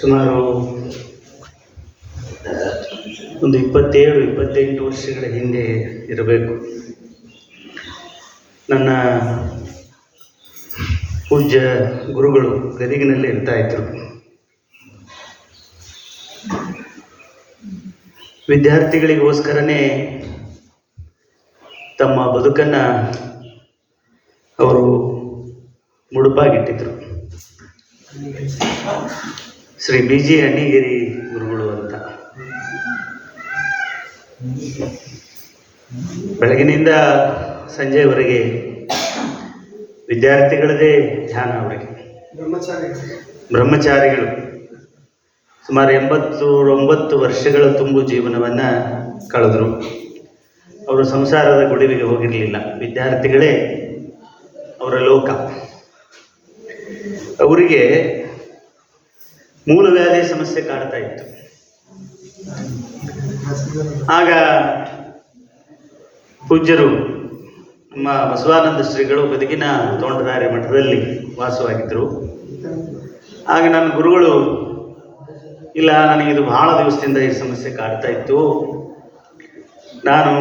ಸುಮಾರು ಒಂದು ಇಪ್ಪತ್ತೇಳು, ಇಪ್ಪತ್ತೆಂಟು ವರ್ಷಗಳ ಹಿಂದೆ ಇರಬೇಕು. ನನ್ನ ಪೂಜ್ಯ ಗುರುಗಳು ಗದಗಿನಲ್ಲಿ ಇರ್ತಾ ಇದ್ರು. ವಿದ್ಯಾರ್ಥಿಗಳಿಗೋಸ್ಕರನೇ ತಮ್ಮ ಬದುಕನ್ನು ಅವರು ಮುಡುಪಾಗಿಟ್ಟಿದ್ರು. ಶ್ರೀ ಬಿ ಜಿ ಅಣ್ಣಿಗಿರಿ ಗುರುಗಳು ಅಂತ. ಬೆಳಗಿನಿಂದ ಸಂಜೆವರೆಗೆ ವಿದ್ಯಾರ್ಥಿಗಳದೇ ಧ್ಯಾನ ಅವರಿಗೆ. ಬ್ರಹ್ಮಚಾರಿ ಬ್ರಹ್ಮಚಾರಿಗಳು. ಸುಮಾರು ಎಂಬತ್ತು ಒಂಬತ್ತು ವರ್ಷಗಳ ತುಂಬು ಜೀವನವನ್ನು ಕಳೆದರು. ಅವರು ಸಂಸಾರದ ಗುಡಿವಿಗೆ ಹೋಗಿರಲಿಲ್ಲ. ವಿದ್ಯಾರ್ಥಿಗಳೇ ಅವರ ಲೋಕ. ಅವರಿಗೆ ಮೂಲವ್ಯಾಧಿ ಸಮಸ್ಯೆ ಕಾಡ್ತಾ ಇತ್ತು. ಆಗ ಪೂಜ್ಯರು ನಮ್ಮ ಬಸವಾನಂದ ಶ್ರೀಗಳು ಬದುಕಿನ ತೋಂಟದಾರಿ ಮಠದಲ್ಲಿ ವಾಸವಾಗಿದ್ದರು. ಆಗ ನನ್ನ ಗುರುಗಳು, ಇಲ್ಲ, ನನಗೆ ಇದು ಬಹಳ ದಿವಸದಿಂದ ಈ ಸಮಸ್ಯೆ ಕಾಡ್ತಾ ಇತ್ತು. ನಾನು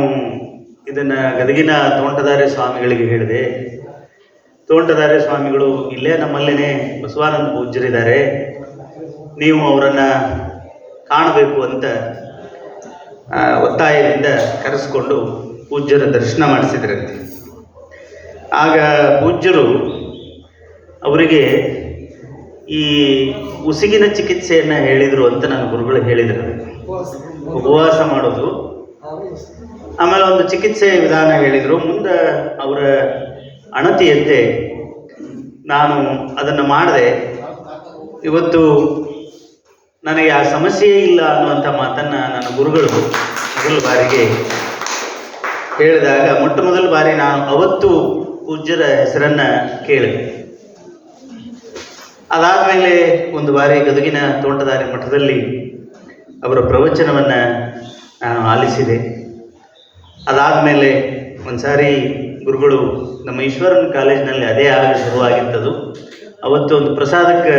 ಇದನ್ನು ಗದಗಿನ ತೋಂಟದಾರ್ಯ ಸ್ವಾಮಿಗಳಿಗೆ ಹೇಳಿದೆ. ತೋಂಟದಾರ್ಯ ಸ್ವಾಮಿಗಳು ಇಲ್ಲೇ ನಮ್ಮಲ್ಲೇ ಬಸವಾನಂದ ಪೂಜ್ಯರಿದ್ದಾರೆ. ನೀವು ಅವರನ್ನು ಕಾಣಬೇಕು ಅಂತ ಒತ್ತಾಯದಿಂದ ಕರೆಸ್ಕೊಂಡು ಪೂಜ್ಯರ ದರ್ಶನ ಮಾಡಿಸಿದ್ರಂತೆ. ಆಗ ಪೂಜ್ಯರು ಅವರಿಗೆ ಈ ಉಸಿಗಿನ ಚಿಕಿತ್ಸೆಯನ್ನು ಹೇಳಿದರು ಅಂತ ನನ್ನ ಗುರುಗಳು ಹೇಳಿದರು. ಉಪವಾಸ ಮಾಡೋದು. ಆಮೇಲೆ ಒಂದು ಚಿಕಿತ್ಸೆ ವಿಧಾನ ಹೇಳಿದರು. ಮುಂದೆ ಅವರ ಅಣತಿಯಂತೆ ನಾನು ಅದನ್ನು ಮಾಡಿದೆ ಇವತ್ತು ನನಗೆ ಆ ಸಮಸ್ಯೆಯೇ ಇಲ್ಲ ಅನ್ನುವಂಥ ಮಾತನ್ನು ನನ್ನ ಗುರುಗಳು ಮೊದಲ ಬಾರಿಗೆ ಹೇಳಿದಾಗ ಮೊಟ್ಟ ಮೊದಲ ಬಾರಿ ನಾನು ಅವತ್ತು ಪೂಜ್ಯರ ಹೆಸರನ್ನು ಕೇಳಿದೆ. ಅದಾದಮೇಲೆ ಒಂದು ಬಾರಿ ಗದುಗಿನ ತೋಟದಾರಿ ಮಠದಲ್ಲಿ ಅವರ ಪ್ರವಚನವನ್ನು ನಾನು ಆಲಿಸಿದೆ. ಅದಾದಮೇಲೆ ಒಂದು ಸಾರಿ ಗುರುಗಳು ನಮ್ಮ ಈಶ್ವರನ್ ಕಾಲೇಜಿನಲ್ಲಿ ಅದೇ ಆಗ ಶುರುವಾಗಿತ್ತದು. ಅವತ್ತು ಒಂದು ಪ್ರಸಾದಕ್ಕೆ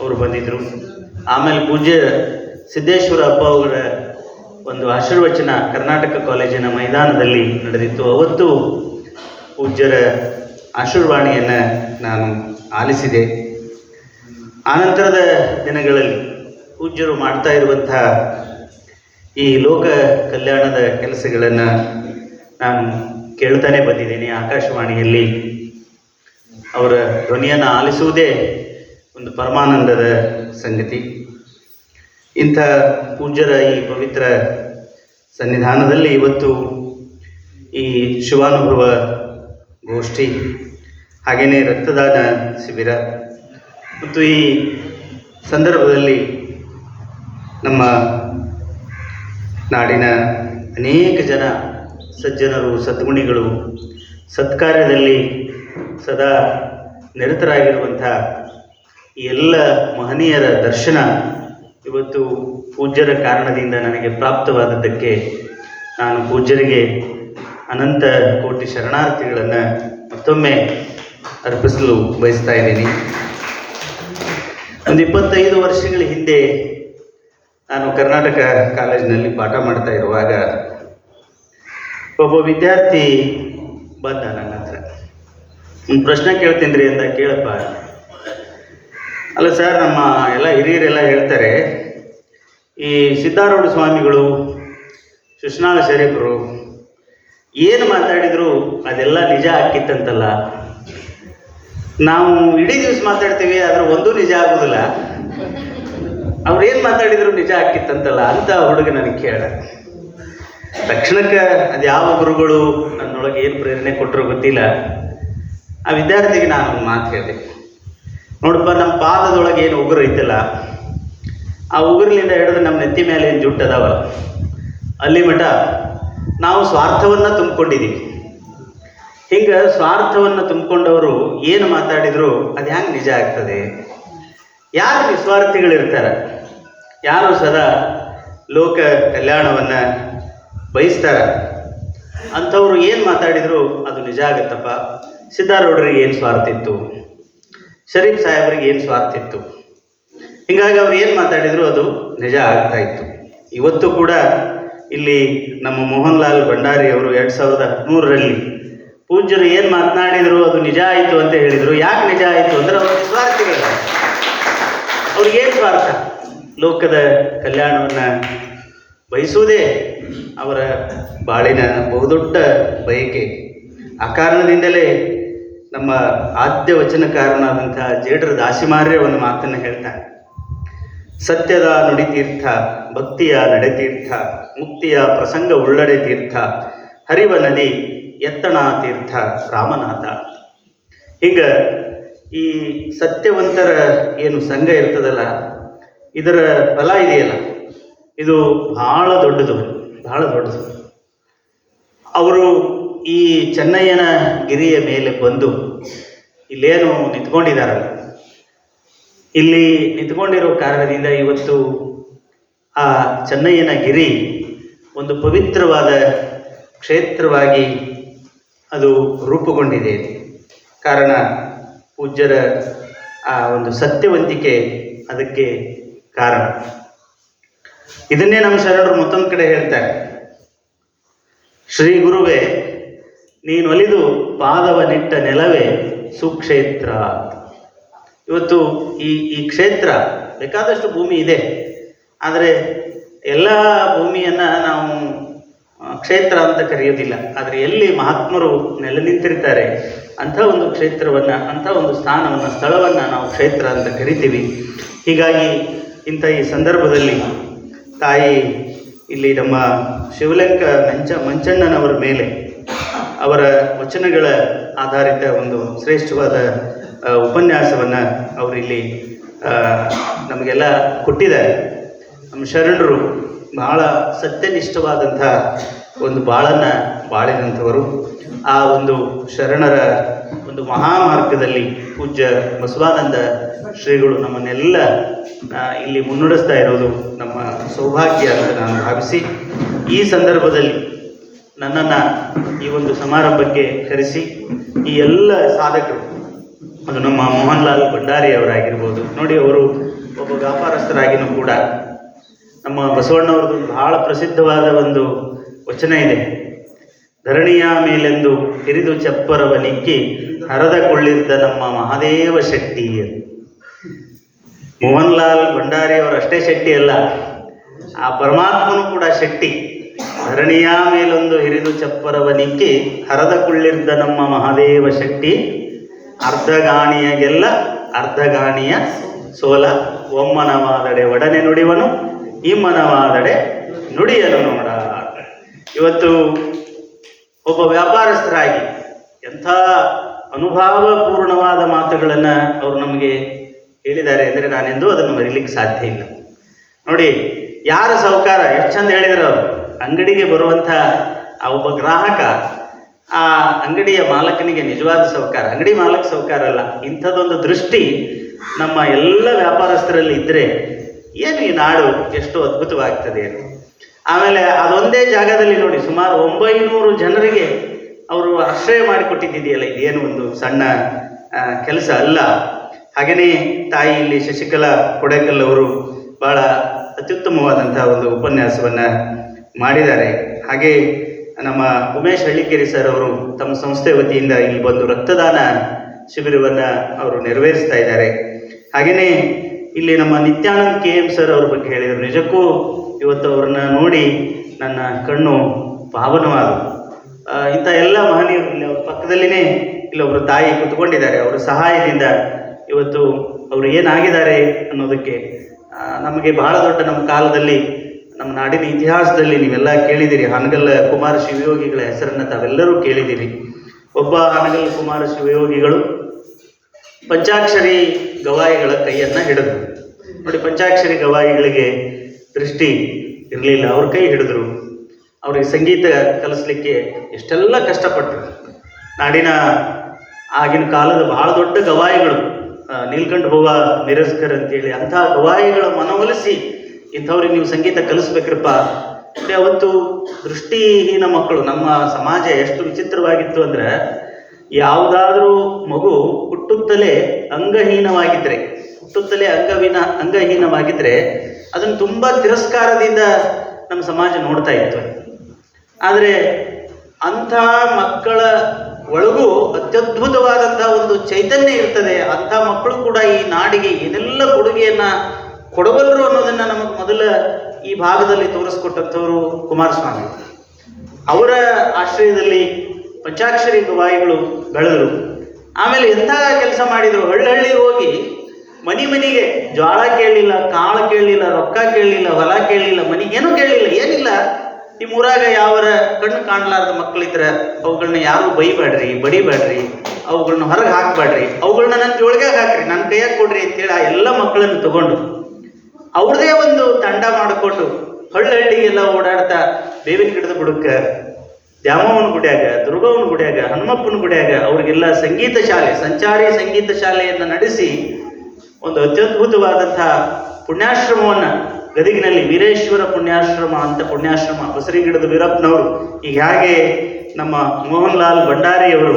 ಅವರು ಬಂದಿದ್ದರು ಆಮೇಲೆ ಪೂಜ್ಯ ಸಿದ್ದೇಶ್ವರ ಅಪ್ಪ ಅವರ ಒಂದು ಆಶೀರ್ವಚನ ಕರ್ನಾಟಕ ಕಾಲೇಜಿನ ಮೈದಾನದಲ್ಲಿ ನಡೆದಿತ್ತು. ಅವತ್ತು ಪೂಜ್ಯರ ಆಶೀರ್ವಾಣಿಯನ್ನು ನಾನು ಆಲಿಸಿದೆ. ಆನಂತರದ ದಿನಗಳಲ್ಲಿ ಪೂಜ್ಯರು ಮಾಡ್ತಾ ಇರುವಂಥ ಈ ಲೋಕ ಕಲ್ಯಾಣದ ಕೆಲಸಗಳನ್ನು ನಾನು ಕೇಳ್ತಾನೆ ಬಂದಿದ್ದೀನಿ ಆಕಾಶವಾಣಿಯಲ್ಲಿ. ಅವರ ಧ್ವನಿಯನ್ನು ಆಲಿಸುವುದೇ ಒಂದು ಪರಮಾನಂದದ ಸಂಗತಿ. ಇಂಥ ಪೂಜ್ಯರ ಈ ಪವಿತ್ರ ಸನ್ನಿಧಾನದಲ್ಲಿ ಇವತ್ತು ಈ ಶಿವಾನುಭವ ಗೋಷ್ಠಿ ಹಾಗೆಯೇ ರಕ್ತದಾನ ಶಿಬಿರ, ಮತ್ತು ಈ ಸಂದರ್ಭದಲ್ಲಿ ನಮ್ಮ ನಾಡಿನ ಅನೇಕ ಜನ ಸಜ್ಜನರು, ಸದ್ಗುಣಿಗಳು, ಸತ್ಕಾರ್ಯದಲ್ಲಿ ಸದಾ ನಿರತರಾಗಿರುವಂಥ ಎಲ್ಲ ಮಹನೀಯರ ದರ್ಶನ ಇವತ್ತು ಪೂಜ್ಯರ ಕಾರಣದಿಂದ ನನಗೆ ಪ್ರಾಪ್ತವಾದದ್ದಕ್ಕೆ ನಾನು ಪೂಜ್ಯರಿಗೆ ಅನಂತ ಕೋಟಿ ಶರಣಾರ್ಥಿಗಳನ್ನು ಮತ್ತೊಮ್ಮೆ ಅರ್ಪಿಸಲು ಬಯಸ್ತಾ ಇದ್ದೀನಿ. ಒಂದು ಇಪ್ಪತ್ತೈದು ವರ್ಷಗಳ ಹಿಂದೆ ನಾನು ಕರ್ನಾಟಕ ಕಾಲೇಜಿನಲ್ಲಿ ಪಾಠ ಮಾಡ್ತಾ ಇರುವಾಗ ಒಬ್ಬ ವಿದ್ಯಾರ್ಥಿ ಬಂದ ನನ್ನ ಹತ್ರ ಒಂದು ಪ್ರಶ್ನೆ ಕೇಳ್ತೀನಿ ರೀ ಅಂತ ಕೇಳಪ್ಪ. ಅಲ್ಲ ಸರ್, ನಮ್ಮ ಎಲ್ಲ ಹಿರಿಯರೆಲ್ಲ ಹೇಳ್ತಾರೆ, ಈ ಸಿದ್ಧಾರೂಢ ಸ್ವಾಮಿಗಳು ಸುಷ್ಣಾಳ ಶರೀಫರು ಏನು ಮಾತಾಡಿದ್ರು ಅದೆಲ್ಲ ನಿಜ ಆಕ್ಕಿತ್ತಂತಲ್ಲ ನಾವು ಇಡೀ ದಿವಸ ಮಾತಾಡ್ತೀವಿ, ಆದ್ರೆ ಒಂದೂ ನಿಜ ಆಗೋದಿಲ್ಲ. ಅವ್ರು ಏನು ಮಾತಾಡಿದ್ರು ನಿಜ ಆಕ್ಕಿತ್ತಂತಲ್ಲ ಅಂತ ಹುಡುಗ ನನಗೆ ಕೇಳ ತಕ್ಷಣಕ್ಕೆ ಅದು ಯಾವ ಗುರುಗಳು ನನ್ನೊಳಗೆ ಏನು ಪ್ರೇರಣೆ ಕೊಟ್ಟರು ಗೊತ್ತಿಲ್ಲ. ಆ ವಿದ್ಯಾರ್ಥಿಗೆ ನಾನು ಮಾತು ಹೇಳಿದೆ ನೋಡಪ್ಪ ನಮ್ಮ ಪಾದದೊಳಗೆ ಏನು ಉಗುರು ಐತಲ್ಲ, ಆ ಉಗುರಿನಿಂದ ಹಿಡಿದು ನಮ್ಮ ನೆತ್ತಿ ಮೇಲೆ ಏನು ಜುಟ್ಟು ಅದಾವ ಅಲ್ಲಿ ಮಠ ನಾವು ಸ್ವಾರ್ಥವನ್ನು ತುಂಬಿಕೊಂಡಿದ್ದೀವಿ ಹಿಂಗೆ ಸ್ವಾರ್ಥವನ್ನು ತುಂಬಿಕೊಂಡವರು ಏನು ಮಾತಾಡಿದ್ರು, ಅದು ಹ್ಯಾಂಗೆ ನಿಜ ಆಗ್ತದೆ? ಯಾರು ನಿಸ್ವಾರ್ಥಿಗಳಿರ್ತಾರೆ? ಯಾರು ಸದಾ ಲೋಕ ಕಲ್ಯಾಣವನ್ನು ಬಯಸ್ತಾರೆ. ಅಂಥವ್ರು ಏನು ಮಾತಾಡಿದ್ರು ಅದು ನಿಜ ಆಗುತ್ತಪ್ಪ. ಸಿದ್ಧಾರೂಢರಿಗೆ ಏನು ಸ್ವಾರ್ಥ ಇತ್ತು? ಶರೀಫ್ ಸಾಹೇಬರಿಗೆ ಏನು ಸ್ವಾರ್ಥ ಇತ್ತು? ಹೀಗಾಗಿ ಅವ್ರು ಏನು ಮಾತಾಡಿದ್ರು ಅದು ನಿಜ ಆಗ್ತಾ ಇತ್ತು. ಇವತ್ತು ಕೂಡ ಇಲ್ಲಿ ನಮ್ಮ ಮೋಹನ್ ಲಾಲ್ ಭಂಡಾರಿ ಅವರು ಎರಡು ಸಾವಿರದ ಹದಿಮೂರರಲ್ಲಿ ಪೂಜ್ಯರು ಏನು ಮಾತನಾಡಿದ್ರು ಅದು ನಿಜ ಆಯಿತು ಅಂತ ಹೇಳಿದರು. ಯಾಕೆ ನಿಜ ಆಯಿತು ಅಂದರೆ ಅವ್ರ ಸ್ವಾರ್ಥಿಗಳು. ಅವ್ರಿಗೇನು ಸ್ವಾರ್ಥ? ಲೋಕದ ಕಲ್ಯಾಣವನ್ನು ಬಯಸುವುದೇ ಅವರ ಬಾಳಿನ ಬಹುದೊಡ್ಡ ಬಯಕೆ. ಆ ಕಾರಣದಿಂದಲೇ ನಮ್ಮ ಆದ್ಯ ವಚನಕಾರನಾದಂತಹ ಜೇಡರ ದಾಸಿಮಾರ್ಯ ಒಂದು ಮಾತನ್ನು ಹೇಳ್ತಾನೆ ಸತ್ಯದ ನುಡಿತೀರ್ಥ, ಭಕ್ತಿಯ ನಡೆತೀರ್ಥ, ಮುಕ್ತಿಯ ಪ್ರಸಂಗ ಉಳ್ಳಡೆ ತೀರ್ಥ, ಹರಿವ ನದಿ ಎತ್ತಣ ತೀರ್ಥ, ರಾಮನಾಥ ಹಿಂಗ ಈ ಸತ್ಯವಂತರ ಏನು ಸಂಘ ಇರ್ತದಲ್ಲ, ಇದರ ಫಲ ಇದೆಯಲ್ಲ? ಇದು ಬಹಳ ದೊಡ್ಡದು ಬಹಳ ದೊಡ್ಡದು. ಅವರು ಈ ಚೆನ್ನಯ್ಯನ ಗಿರಿಯ ಮೇಲೆ ಬಂದು ಇಲ್ಲೇನು ನಿಂತ್ಕೊಂಡಿದ್ದಾರಲ್ಲ? ಇಲ್ಲಿ ನಿಂತ್ಕೊಂಡಿರೋ ಕಾರಣದಿಂದ ಇವತ್ತು ಆ ಚೆನ್ನಯ್ಯನ ಗಿರಿ ಒಂದು ಪವಿತ್ರವಾದ ಕ್ಷೇತ್ರವಾಗಿ ಅದು ರೂಪುಗೊಂಡಿದೆ. ಕಾರಣ ಪೂಜ್ಯರ ಆ ಒಂದು ಸತ್ಯವಂತಿಕೆ ಅದಕ್ಕೆ ಕಾರಣ. ಇದನ್ನೇ ನಮ್ಮ ಶರಣರು ಮತ್ತೊಂದು ಕಡೆ ಹೇಳ್ತಾರೆ. ಶ್ರೀ ಗುರುವೇ, ನೀನು ಒಲಿದು ಪಾದವ ನಿಟ್ಟ ನೆಲವೇ ಸುಕ್ಷೇತ್ರ ಇವತ್ತು ಈ ಈ ಕ್ಷೇತ್ರ ಬೇಕಾದಷ್ಟು ಭೂಮಿ ಇದೆ. ಆದರೆ ಎಲ್ಲ ಭೂಮಿಯನ್ನು ನಾವು ಕ್ಷೇತ್ರ ಅಂತ ಕರೆಯೋದಿಲ್ಲ. ಆದರೆ ಎಲ್ಲಿ ಮಹಾತ್ಮರು ನೆಲೆ ನಿಂತಿರ್ತಾರೆ, ಅಂಥ ಒಂದು ಕ್ಷೇತ್ರವನ್ನು, ಅಂಥ ಒಂದು ಸ್ಥಾನವನ್ನು, ಸ್ಥಳವನ್ನು ನಾವು ಕ್ಷೇತ್ರ ಅಂತ ಕರಿತೀವಿ. ಹೀಗಾಗಿ ಇಂಥ ಈ ಸಂದರ್ಭದಲ್ಲಿ ತಾಯಿ, ಇಲ್ಲಿ ನಮ್ಮ ಶಿವಲಂಕ ಮಂಚ ಮಂಚಣ್ಣನವರ ಮೇಲೆ ಅವರ ವಚನಗಳ ಆಧಾರಿತ ಒಂದು ಶ್ರೇಷ್ಠವಾದ ಉಪನ್ಯಾಸವನ್ನು ಅವರಿಲ್ಲಿ ನಮಗೆಲ್ಲ ಕೊಟ್ಟಿದ್ದಾರೆ. ನಮ್ಮ ಶರಣರು ಬಹಳ ಸತ್ಯನಿಷ್ಠವಾದಂಥ ಒಂದು ಬಾಳನ್ನು ಬಾಳಿದಂಥವರು ಆ ಒಂದು ಶರಣರ ಒಂದು ಮಹಾಮಾರ್ಗದಲ್ಲಿ ಪೂಜ್ಯ ಬಸವಾನಂದ ಶ್ರೀಗಳು ನಮ್ಮನ್ನೆಲ್ಲ ಇಲ್ಲಿ ಮುನ್ನಡೆಸ್ತಾ ಇರೋದು ನಮ್ಮ ಸೌಭಾಗ್ಯ ಅಂತ ನಾನು ಭಾವಿಸಿ, ಈ ಸಂದರ್ಭದಲ್ಲಿ ನನ್ನನ್ನು ಈ ಒಂದು ಸಮಾರಂಭಕ್ಕೆ ಕರೆಸಿ, ಈ ಎಲ್ಲ ಸಾಧಕರು, ಅದು ನಮ್ಮ ಮೋಹನ್ ಲಾಲ್ ಭಂಡಾರಿ ಅವರಾಗಿರ್ಬೋದು, ನೋಡಿ ಅವರು ಒಬ್ಬ ವ್ಯಾಪಾರಸ್ಥರಾಗಿನೂ ಕೂಡ, ನಮ್ಮ ಬಸವಣ್ಣವ್ರದ್ದು ಬಹಳ ಪ್ರಸಿದ್ಧವಾದ ಒಂದು ವಚನ ಇದೆ. ಧರಣಿಯ ಮೇಲೆಂದು ಹಿರಿದು ಚಪ್ಪರವ ನಿಕ್ಕಿ ಹರದ ಕೊಳ್ಳಿದ್ದ ನಮ್ಮ ಮಹಾದೇವ ಶೆಟ್ಟಿ ಎಂದು. ಮೋಹನ್ ಲಾಲ್ ಭಂಡಾರಿ ಅವರು ಅಷ್ಟೇ ಶೆಟ್ಟಿ ಅಲ್ಲ, ಆ ಪರಮಾತ್ಮನು ಕೂಡ ಶೆಟ್ಟಿ. ಧರಣಿಯ ಮೇಲೊಂದು ಹಿರಿದು ಚಪ್ಪರವ ನಿಕ್ಕಿ ಹರದ ಕುಳ್ಳಿದ್ದ ನಮ್ಮ ಮಹಾದೇವ ಶೆಟ್ಟಿ. ಅರ್ಧಗಾಣಿಯಗೆಲ್ಲ ಅರ್ಧಗಾಣಿಯ ಸೋಲ, ಒಮ್ಮನವಾದಡೆ ಒಡನೆ ನುಡಿವನು ಇಮ್ಮನವಾದಡೆ ನುಡಿಯನು ನೋಡ. ಇವತ್ತು ಒಬ್ಬ ವ್ಯಾಪಾರಸ್ಥರಾಗಿ ಎಂಥ ಅನುಭವಪೂರ್ಣವಾದ ಮಾತುಗಳನ್ನು ಅವರು ನಮಗೆ ಹೇಳಿದ್ದಾರೆ ಅಂದರೆ ನಾನೆಂದೂ ಅದನ್ನು ಮರಿಲಿಕ್ಕೆ ಸಾಧ್ಯ ಇಲ್ಲ. ನೋಡಿ, ಯಾರ ಸಾಹುಕಾರ ಎಷ್ಟು ಚಂದ ಹೇಳಿದ್ರು ಅವರು. ಅಂಗಡಿಗೆ ಬರುವಂಥ ಆ ಒಬ್ಬ ಗ್ರಾಹಕ, ಆ ಅಂಗಡಿಯ ಮಾಲಕನಿಗೆ ನಿಜವಾದ ಸಹಕಾರ ಅಂಗಡಿ ಮಾಲಕ ಸಹಕಾರ ಅಲ್ಲ, ಇಂಥದ್ದೊಂದು ದೃಷ್ಟಿ ನಮ್ಮ ಎಲ್ಲ ವ್ಯಾಪಾರಸ್ಥರಲ್ಲಿ ಇದ್ದರೆ ಏನು ಈ ನಾಡು ಎಷ್ಟು ಅದ್ಭುತವಾಗ್ತದೆ. ಆಮೇಲೆ ಅದೊಂದೇ ಜಾಗದಲ್ಲಿ ನೋಡಿ, ಸುಮಾರು ಒಂಬೈನೂರು ಜನರಿಗೆ ಅವರು ಆಶ್ರಯ ಮಾಡಿಕೊಟ್ಟಿದ್ದಿದೆಯಲ್ಲ ಇದೇನು ಒಂದು ಸಣ್ಣ ಕೆಲಸ ಅಲ್ಲ. ಹಾಗೆಯೇ ತಾಯಿ ಇಲ್ಲಿ ಶಶಿಕಲಾ ಕೊಡೇಕಲ್ ಅವರು ಬಹಳ ಅತ್ಯುತ್ತಮವಾದಂತಹ ಒಂದು ಉಪನ್ಯಾಸವನ್ನು ಮಾಡಿದ್ದಾರೆ. ಹಾಗೆ ನಮ್ಮ ಉಮೇಶ್ ಹಳ್ಳಿಕೇರಿ ಸರ್ ಅವರು ತಮ್ಮ ಸಂಸ್ಥೆ ವತಿಯಿಂದ ಇಲ್ಲಿ ಬಂದು ರಕ್ತದಾನ ಶಿಬಿರವನ್ನು ಅವರು ನೆರವೇರಿಸ್ತಾ ಇದ್ದಾರೆ. ಹಾಗೆಯೇ ಇಲ್ಲಿ ನಮ್ಮ ನಿತ್ಯಾನಂದ್ ಕೆ ಎಂ ಸರ್ ಅವ್ರ ಬಗ್ಗೆ ಹೇಳಿದರು. ನಿಜಕ್ಕೂ ಇವತ್ತು ಅವ್ರನ್ನ ನೋಡಿ ನನ್ನ ಕಣ್ಣು ಪಾವನವಾದವು ಇಂಥ ಎಲ್ಲ ಮಹನೀಯರು ಇಲ್ಲಿ ಅವ್ರ ಪಕ್ಕದಲ್ಲಿನೇ ಇಲ್ಲೊಬ್ಬರು ತಾಯಿ ಕುತ್ಕೊಂಡಿದ್ದಾರೆ. ಅವರ ಸಹಾಯದಿಂದ ಇವತ್ತು ಅವರು ಏನಾಗಿದ್ದಾರೆ ಅನ್ನೋದಕ್ಕೆ ನಮಗೆ ಬಹಳ ದೊಡ್ಡ ನಮ್ಮ ಕಾಲದಲ್ಲಿ, ನಮ್ಮ ನಾಡಿನ ಇತಿಹಾಸದಲ್ಲಿ ನೀವೆಲ್ಲ ಕೇಳಿದ್ದೀರಿ. ಹಾನಗಲ್ ಕುಮಾರ ಶಿವಯೋಗಿಗಳ ಹೆಸರನ್ನು ತಾವೆಲ್ಲರೂ ಕೇಳಿದ್ದೀರಿ. ಒಬ್ಬ ಹಾನಗಲ್ ಕುಮಾರ ಶಿವಯೋಗಿಗಳು ಪಂಚಾಕ್ಷರಿ ಗವಾಯಿಗಳ ಕೈಯನ್ನು ಹಿಡಿದ್ರು ನೋಡಿ, ಪಂಚಾಕ್ಷರಿ ಗವಾಯಿಗಳಿಗೆ ದೃಷ್ಟಿ ಇರಲಿಲ್ಲ, ಅವ್ರ ಕೈ ಹಿಡಿದ್ರು. ಅವ್ರಿಗೆ ಸಂಗೀತ ಕಲಿಸ್ಲಿಕ್ಕೆ ಎಷ್ಟೆಲ್ಲ ಕಷ್ಟಪಟ್ಟರು ನಾಡಿನ ಆಗಿನ ಕಾಲದ ಬಹಳ ದೊಡ್ಡ ಗವಾಯಿಗಳು ನೀಲ್ಕಂಠ ಮಿರಸ್ಕರ್ ಮಿರಜ್ಕರ್ ಅಂತೇಳಿ ಅಂಥ ಗವಾಯಿಗಳ ಮನವೊಲಿಸಿ ಇಂಥವ್ರಿಗೆ ನೀವು ಸಂಗೀತ ಕಲಿಸ್ಬೇಕ್ರಪ್ಪ. ಅಂದರೆ ಅವತ್ತು ದೃಷ್ಟಿಹೀನ ಮಕ್ಕಳು, ನಮ್ಮ ಸಮಾಜ ಎಷ್ಟು ವಿಚಿತ್ರವಾಗಿತ್ತು ಅಂದ್ರೆ, ಯಾವುದಾದ್ರೂ ಮಗು ಹುಟ್ಟುತ್ತಲೇ ಅಂಗಹೀನವಾಗಿದ್ದರೆ ಹುಟ್ಟುತ್ತಲೇ ಅಂಗವಿನ ಅಂಗಹೀನವಾಗಿದ್ದರೆ ಅದನ್ನು ತುಂಬ ತಿರಸ್ಕಾರದಿಂದ ನಮ್ಮ ಸಮಾಜ ನೋಡ್ತಾ ಇತ್ತು. ಆದರೆ ಅಂಥ ಮಕ್ಕಳ ಒಳಗೂ ಅತ್ಯದ್ಭುತವಾದಂಥ ಒಂದು ಚೈತನ್ಯ ಇರ್ತದೆ. ಅಂಥ ಮಕ್ಕಳು ಕೂಡ ಈ ನಾಡಿಗೆ ಏನೆಲ್ಲ ಕೊಡುಗೆಯನ್ನು ಕೊಡಬಲ್ಲರು ಅನ್ನೋದನ್ನು ನಮಗೆ ಮೊದಲ ಈ ಭಾಗದಲ್ಲಿ ತೋರಿಸ್ಕೊಟ್ಟಂಥವರು ಕುಮಾರಸ್ವಾಮಿ. ಅವರ ಆಶ್ರಯದಲ್ಲಿ ಪಂಚಾಕ್ಷರಿ ಗವಾಯಿಗಳು ಬೆಳೆದರು. ಆಮೇಲೆ ಎಂಥ ಕೆಲಸ ಮಾಡಿದರು? ಹಳ್ಳಿ ಹೋಗಿ ಮನೆ ಮನಿಗೆ ಜ್ವಾಳ ಕೇಳಲಿಲ್ಲ, ಕಾಳು ಕೇಳಲಿಲ್ಲ, ರೊಕ್ಕ ಕೇಳಲಿಲ್ಲ, ಹೊಲ ಕೇಳಲಿಲ್ಲ ಮನೆಗೇನೂ ಕೇಳಲಿಲ್ಲ, ಏನಿಲ್ಲ. ಈ ಊರಾಗ ಯಾವರ ಕಣ್ಣು ಕಾಣಲಾರ್ದ ಮಕ್ಕಳಿದ್ರೆ ಅವುಗಳನ್ನ ಯಾರು ಬೈಬೇಡ್ರಿ, ಬಡಿಬೇಡ್ರಿ. ಅವುಗಳನ್ನ ಹೊರಗೆ ಹಾಕಬೇಡ್ರಿ. ಅವುಗಳನ್ನ ನನ್ನ ಜೋಳಿಗೆ ಹಾಕ್ರಿ, ನನ್ನ ಕೈಯಾಗ ಕೊಡ್ರಿ ಅಂತೇಳಿ ಆ ಎಲ್ಲ ಮಕ್ಕಳನ್ನು ತಗೊಂಡು ಅವ್ರದೇ ಒಂದು ತಂಡ ಮಾಡಿಕೊಂಡು ಹಳ್ಳಿಗೆಲ್ಲ ಓಡಾಡ್ತಾ ಬೇವಿನ ಗಿಡದ ಬುಡಕ್ಕೆ, ದ್ಯಾಮವ್ವನ ಗುಡಿಯಾಗ, ದುರ್ಗವ್ವನ ಗುಡಿಯಾಗ, ಹನುಮಪ್ಪನ ಗುಡಿಯಾಗ ಅವ್ರಿಗೆಲ್ಲ ಸಂಗೀತ ಶಾಲೆ, ಸಂಚಾರಿ ಸಂಗೀತ ಶಾಲೆಯನ್ನು ನಡೆಸಿ ಒಂದು ಅತ್ಯದ್ಭುತವಾದಂತಹ ಪುಣ್ಯಾಶ್ರಮವನ್ನು ಗದಗಿನಲ್ಲಿ ವೀರೇಶ್ವರ ಪುಣ್ಯಾಶ್ರಮ ಅಂತ ಪುಣ್ಯಾಶ್ರಮ ಬಸರಿಗಿಡದ ವೀರಪ್ಪನವರು ಈಗ ಹೇಗೆ ನಮ್ಮ ಮೋಹನ್ ಲಾಲ್ ಭಂಡಾರಿಯವರು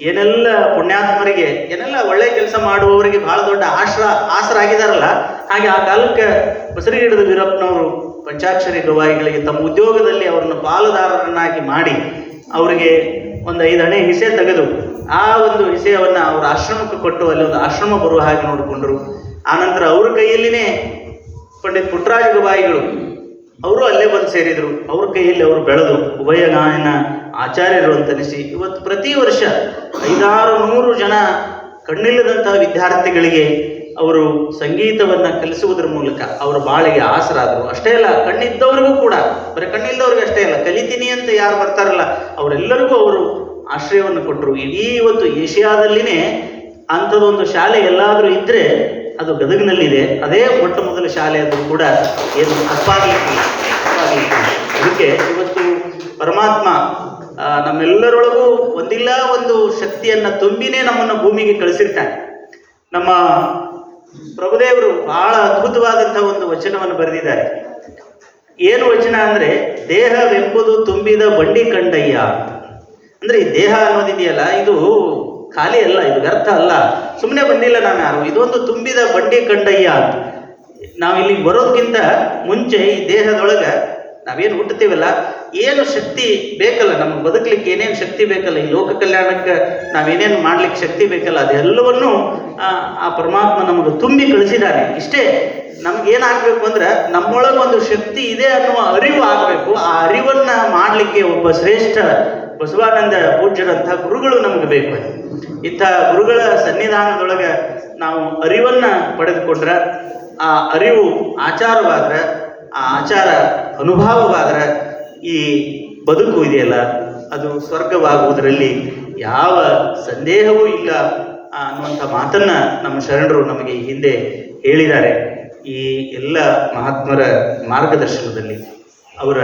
ಏನೆಲ್ಲ ಪುಣ್ಯಾತ್ಮರಿಗೆ, ಏನೆಲ್ಲ ಒಳ್ಳೆ ಕೆಲಸ ಮಾಡುವವರಿಗೆ ಬಹಳ ದೊಡ್ಡ ಆಶ್ರ ಆಸರಾಗಿದ್ದಾರಲ್ಲ ಹಾಗೆ ಆ ಕಾಲಕ್ಕೆ ಬಸರಿಗಿಡದ ವೀರಪ್ಪನವರು ಪಂಚಾಕ್ಷರಿ ಗವಾಯಿಗಳಿಗೆ ತಮ್ಮ ಉದ್ಯೋಗದಲ್ಲಿ ಅವರನ್ನು ಪಾಲುದಾರರನ್ನಾಗಿ ಮಾಡಿ ಅವರಿಗೆ ಒಂದು ಐದು ಹಣೆ ಹಿಸೆ ತೆಗೆದು ಆ ಒಂದು ವಿಷಯವನ್ನ ಅವರು ಆಶ್ರಮಕ್ಕೆ ಕೊಟ್ಟು ಅಲ್ಲಿ ಒಂದು ಆಶ್ರಮ ಬರುವ ಹಾಗೆ ನೋಡಿಕೊಂಡರು. ಆನಂತರ ಅವ್ರ ಕೈಯಲ್ಲಿನೇ ಪಂಡಿತ್ ಪುಟ್ಟರಾಜ ಗವಾಯಿಗಳು ಅವರು ಅಲ್ಲೇ ಬಂದು ಸೇರಿದರು. ಅವ್ರ ಕೈಯಲ್ಲಿ ಅವರು ಬೆಳೆದು ಉಭಯ ಗಾಯನ ಆಚಾರ್ಯರು ಅಂತನಿಸಿ ಇವತ್ತು ಪ್ರತಿ ವರ್ಷ ಐದಾರು ನೂರು ಜನ ಕಣ್ಣಿಲ್ಲದಂತಹ ವಿದ್ಯಾರ್ಥಿಗಳಿಗೆ ಅವರು ಸಂಗೀತವನ್ನು ಕಲಿಸುವುದರ ಮೂಲಕ ಅವರ ಬಾಳಿಗೆ ಆಸರಾದರು ಅಷ್ಟೇ ಅಲ್ಲ, ಕಣ್ಣಿದ್ದವರಿಗೂ ಕೂಡ, ಬರೀ ಕಣ್ಣಿಲ್ಲದವ್ರಿಗೆ ಅಷ್ಟೇ ಅಲ್ಲ, ಕಲಿತೀನಿ ಅಂತ ಯಾರು ಬರ್ತಾರಲ್ಲ, ಅವರೆಲ್ಲರಿಗೂ ಅವರು ಆಶ್ರಯವನ್ನು ಕೊಟ್ಟರು. ಇಡೀ ಇವತ್ತು ಏಷ್ಯಾದಲ್ಲಿನೇ ಅಂಥದ್ದೊಂದು ಶಾಲೆ ಎಲ್ಲಾದರೂ ಇದ್ದರೆ ಅದು ಗದಗಿನಲ್ಲಿದೆ. ಅದೇ ಮೊಟ್ಟ ಮೊದಲ ಶಾಲೆ ಅದು ಕೂಡ ಏನು ಅಪ್ಪಾಗಲಿಕ್ಕೆ ಅದಕ್ಕೆ ಇವತ್ತು ಪರಮಾತ್ಮ ನಮ್ಮೆಲ್ಲರೊಳಗೂ ಒಂದಿಲ್ಲ ಒಂದು ಶಕ್ತಿಯನ್ನು ತುಂಬಿನೇ ನಮ್ಮನ್ನು ಭೂಮಿಗೆ ಕಳಿಸಿರ್ತಾನೆ. ನಮ್ಮ ಪ್ರಭುದೇವರು ಬಹಳ ಅದ್ಭುತವಾದಂಥ ಒಂದು ವಚನವನ್ನು ಬರೆದಿದ್ದಾರೆ. ಏನು ವಚನ ಅಂದರೆ, ದೇಹವೆಂಬುದು ತುಂಬಿದ ಬಂಡಿ ಕಂಡಯ್ಯ ಅಂದರೆ ಈ ದೇಹ ಅನ್ನೋದಿದೆಯಲ್ಲ ಇದು ಖಾಲಿ ಅಲ್ಲ ಇದು ವ್ಯರ್ಥ ಅಲ್ಲ. ಸುಮ್ಮನೆ ಬಂದಿಲ್ಲ ನಾನು ಯಾರು? ಇದೊಂದು ತುಂಬಿದ ಬಂಡಿ ಕಂಡಯ್ಯ ಅಂತ. ನಾವು ಇಲ್ಲಿಗೆ ಬರೋದಕ್ಕಿಂತ ಮುಂಚೆ ಈ ದೇಹದೊಳಗೆ ನಾವೇನು ಹುಟ್ಟುತ್ತೀವಲ್ಲ ಏನು ಶಕ್ತಿ ಬೇಕಲ್ಲ ನಮಗೆ ಬದುಕಲಿಕ್ಕೆ ಏನೇನು ಶಕ್ತಿ ಬೇಕಲ್ಲ ಈ ಲೋಕ ಕಲ್ಯಾಣಕ್ಕೆ ನಾವೇನೇನು ಮಾಡ್ಲಿಕ್ಕೆ ಶಕ್ತಿ ಬೇಕಲ್ಲ ಅದೆಲ್ಲವನ್ನು ಆ, ಆ ಪರಮಾತ್ಮ ನಮಗೆ ತುಂಬಿ ಕಳಿಸಿದ್ದಾನೆ ಇಷ್ಟೇ ನಮಗೇನಾಗಬೇಕು ಅಂದ್ರೆ ನಮ್ಮೊಳಗೆ ಒಂದು ಶಕ್ತಿ ಇದೆ ಅನ್ನುವ ಅರಿವು ಆಗಬೇಕು. ಆ ಅರಿವನ್ನು ಮಾಡಲಿಕ್ಕೆ ಒಬ್ಬ ಶ್ರೇಷ್ಠ ಬಸವಾನಂದ ಪೂಜ್ಯರಂತಹ ಗುರುಗಳು ನಮಗೆ ಬೇಕು ಇಂಥ ಗುರುಗಳ ಸನ್ನಿಧಾನದೊಳಗೆ ನಾವು ಅರಿವನ್ನು ಪಡೆದುಕೊಂಡ್ರೆ, ಆ ಅರಿವು ಆಚಾರವಾದ್ರೆ, ಆ ಆಚಾರ ಅನುಭವವಾದ್ರೆ ಈ ಬದುಕು ಇದೆಯಲ್ಲ, ಅದು ಸ್ವರ್ಗವಾಗುವುದರಲ್ಲಿ ಯಾವ ಸಂದೇಹವೂ ಇಲ್ಲ ಅನ್ನುವಂಥ ಮಾತನ್ನು ನಮ್ಮ ಶರಣರು ನಮಗೆ ಹಿಂದೆ ಹೇಳಿದ್ದಾರೆ. ಈ ಎಲ್ಲ ಮಹಾತ್ಮರ ಮಾರ್ಗದರ್ಶನದಲ್ಲಿ ಅವರ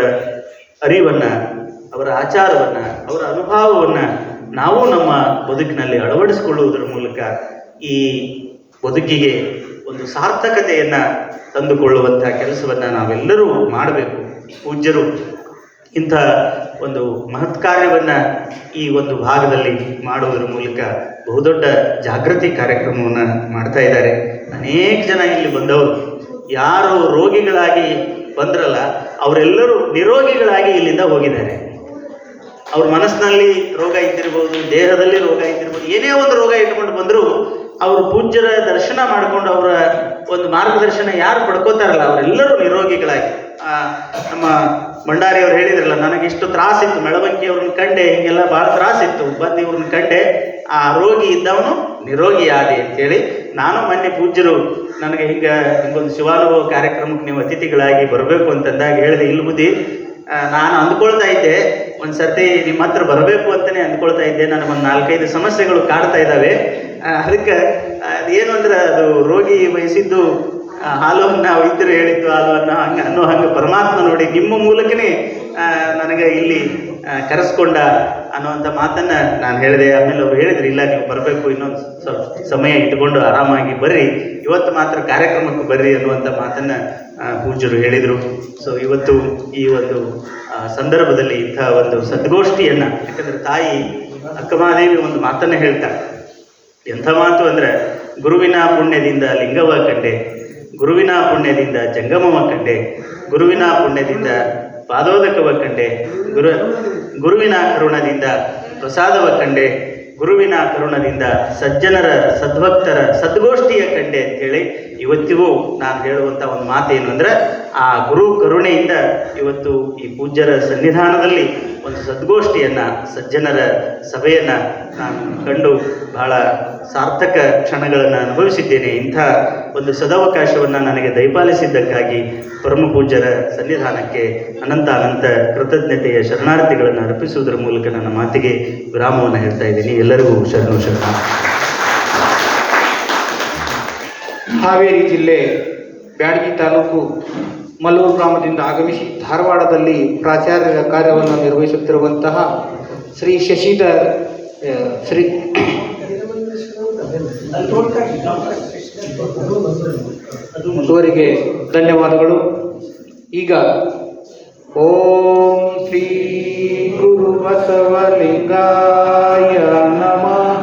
ಅರಿವನ್ನು ಅವರ ಆಚಾರವನ್ನು, ಅವರ ಅನುಭವವನ್ನು ನಾವು ನಮ್ಮ ಬದುಕಿನಲ್ಲಿ ಅಳವಡಿಸಿಕೊಳ್ಳುವುದರ ಮೂಲಕ ಈ ಬದುಕಿಗೆ ಒಂದು ಸಾರ್ಥಕತೆಯನ್ನು ತಂದುಕೊಳ್ಳುವಂಥ ಕೆಲಸವನ್ನು ನಾವೆಲ್ಲರೂ ಮಾಡಬೇಕು. ಪೂಜ್ಯರು, ಇಂಥ ಒಂದು ಮಹತ್ ಕಾರ್ಯವನ್ನು ಈ ಒಂದು ಭಾಗದಲ್ಲಿ ಮಾಡುವುದರ ಮೂಲಕ ಬಹುದೊಡ್ಡ ಜಾಗೃತಿ ಕಾರ್ಯಕ್ರಮವನ್ನು ಮಾಡ್ತಾ ಇದ್ದಾರೆ. ಅನೇಕ ಜನ ಇಲ್ಲಿ ಬಂದವರು. ಯಾರು ರೋಗಿಗಳಾಗಿ ಬಂದ್ರಲ್ಲ, ಅವರೆಲ್ಲರೂ ನಿರೋಗಿಗಳಾಗಿ ಇಲ್ಲಿಂದ ಹೋಗಿದ್ದಾರೆ. ಅವ್ರ ಮನಸ್ಸಿನಲ್ಲಿ ರೋಗ ಇದ್ದಿರ್ಬೋದು, ದೇಹದಲ್ಲಿ ರೋಗ ಇದ್ದಿರ್ಬೋದು, ಏನೇ ಒಂದು ರೋಗ ಇಟ್ಕೊಂಡು ಬಂದರೂ ಅವರು ಪೂಜ್ಯರ ದರ್ಶನ ಮಾಡಿಕೊಂಡು ಅವರ ಒಂದು ಮಾರ್ಗದರ್ಶನ ಯಾರು ಪಡ್ಕೋತಾರಲ್ಲ, ಅವರೆಲ್ಲರೂ ನಿರೋಗಿಗಳಾಗಿ. ನಮ್ಮ ಭಂಡಾರಿ ಅವ್ರು ಹೇಳಿದ್ರಲ್ಲ ನನಗೆ ಇಷ್ಟು ತ್ರಾಸಿತ್ತು, ಮೆಳವಂಕಿ ಅವ್ರನ್ನ ಕಂಡೆ, ಹಿಂಗೆಲ್ಲ ಭಾಳ ತ್ರಾಸಿತ್ತು, ಬಂದು ಇವ್ರನ್ನ ಕಂಡೆ, ಆ ರೋಗಿ ಇದ್ದವನು ನಿರೋಗಿ ಆದೆ ಅಂತೇಳಿ ನಾನು ಮೊನ್ನೆ ಪೂಜ್ಯರು ನನಗೆ ಹಿಂಗೆ ಹಿಂಗೊಂದು ಶಿವಾನುಭವ ಕಾರ್ಯಕ್ರಮಕ್ಕೆ ನೀವು ಅತಿಥಿಗಳಾಗಿ ಬರಬೇಕು ಅಂತಂದಾಗ ಹೇಳಿದೆ, ಇಲ್ಲಿ ಬುದ್ಧಿ ನಾನು ಅಂದ್ಕೊಳ್ತಾ ಇದ್ದೆ ಒಂದು ಸರ್ತಿ ನಿಮ್ಮ ಹತ್ರ ಬರಬೇಕು ಅಂತಲೇ ಅಂದ್ಕೊಳ್ತಾ ಇದ್ದೆ. ನನಗೊಂದು ನಾಲ್ಕೈದು ಸಮಸ್ಯೆಗಳು ಕಾಡ್ತಾ ಇದ್ದಾವೆ ಅದಕ್ಕೆ ಅದೇನು ಅಂದ್ರೆ ಅದು ರೋಗಿ ವಹಿಸಿದ್ದು ಹಾಲು ನಾವು ಇದ್ದರೆ ಹೇಳಿದ್ದು, ಹಾಲು ಅನ್ನೋ ಹಂಗೆ ಅನ್ನೋ ಹಂಗೆ ಪರಮಾತ್ಮ ನೋಡಿ ನಿಮ್ಮ ಮೂಲಕನೇ ನನಗೆ ಇಲ್ಲಿ ಕರೆಸ್ಕೊಂಡ ಅನ್ನುವಂಥ ಮಾತನ್ನು ನಾನು ಹೇಳಿದೆ. ಆಮೇಲೆ ಅವ್ರು ಹೇಳಿದ್ರು, ಇಲ್ಲ, ನೀವು ಬರಬೇಕು, ಇನ್ನೊಂದು ಸಮಯ ಇಟ್ಕೊಂಡು ಆರಾಮಾಗಿ ಬರ್ರಿ. ಇವತ್ತು ಮಾತ್ರ ಕಾರ್ಯಕ್ರಮಕ್ಕೆ ಬರ್ರಿ ಅನ್ನುವಂಥ ಮಾತನ್ನು ಪೂಜರು ಹೇಳಿದರು. ಸೊ ಇವತ್ತು ಈ ಒಂದು ಸಂದರ್ಭದಲ್ಲಿ ಇಂಥ ಒಂದು ಸದ್ಗೋಷ್ಠಿಯನ್ನು, ಯಾಕಂದರೆ ತಾಯಿ ಅಕ್ಕಮಾದೇವಿ ಒಂದು ಮಾತನ್ನು ಹೇಳ್ತಾಳೆ ಎಂಥ ಮಾತು ಅಂದರೆ, ಗುರುವಿನ ಪುಣ್ಯದಿಂದ ಲಿಂಗವ ಕಂಡೆ, ಗುರುವಿನ ಪುಣ್ಯದಿಂದ ಜಂಗಮವ ಕಂಡೆ, ಗುರುವಿನ ಪುಣ್ಯದಿಂದ ಪಾದೋದಕವ ಕಂಡೆ ಗುರು ಗುರುವಿನ ಕರುಣದಿಂದ, ಪ್ರಸಾದವ ಕಂಡೆ, ಗುರುವಿನ ಕರುಣದಿಂದ ಸಜ್ಜನರ ಸದ್ಭಕ್ತರ ಸದ್ಗೋಷ್ಠಿಯ ಕಂಡೆ ಅಂತೇಳಿ ಇವತ್ತಿಗೂ ನಾನು ಹೇಳುವಂಥ ಒಂದು ಮಾತೇನು ಅಂದ್ರೆ, ಆ ಗುರು ಕರುಣೆಯಿಂದ ಇವತ್ತು ಈ ಪೂಜ್ಯರ ಸನ್ನಿಧಾನದಲ್ಲಿ ಒಂದು ಸದ್ಗೋಷ್ಠಿಯನ್ನು, ಸಜ್ಜನರ ಸಭೆಯನ್ನು ನಾನು ಕಂಡು ಬಹಳ ಸಾರ್ಥಕ ಕ್ಷಣಗಳನ್ನು ಅನುಭವಿಸಿದ್ದೇನೆ. ಇಂಥ ಒಂದು ಸದಾವಕಾಶವನ್ನು ನನಗೆ ದಯಪಾಲಿಸಿದ್ದಕ್ಕಾಗಿ ಪರಮ ಪೂಜ್ಯರ ಸನ್ನಿಧಾನಕ್ಕೆ ಅನಂತ ಅನಂತ ಕೃತಜ್ಞತೆಯ ಶರಣಾರ್ಥಿಗಳನ್ನು ಅರ್ಪಿಸುವುದರ ಮೂಲಕ ನನ್ನ ಮಾತಿಗೆ ವಿರಾಮವನ್ನು ಹೇಳ್ತಾ ಇದ್ದೀನಿ. ಎಲ್ಲರಿಗೂ ಶರಣು ಶರಣ. ಹಾವೇರಿ ಜಿಲ್ಲೆ ಬ್ಯಾಡಗಿ ತಾಲೂಕು ಮಲ್ಲೂರು ಗ್ರಾಮದಿಂದ ಆಗಮಿಸಿ ಧಾರವಾಡದಲ್ಲಿ ಪ್ರಾಚಾರ್ಯರ ಕಾರ್ಯವನ್ನು ನಿರ್ವಹಿಸುತ್ತಿರುವಂತಹ ಶ್ರೀ ಶಶಿಧರ್, ಶ್ರೀ ಅವರಿಗೆ ಧನ್ಯವಾದಗಳು. ಈಗ ಓಂ ಶ್ರೀ ಗುರು ಬಸವಲಿಂಗಾಯ ನಮಃ.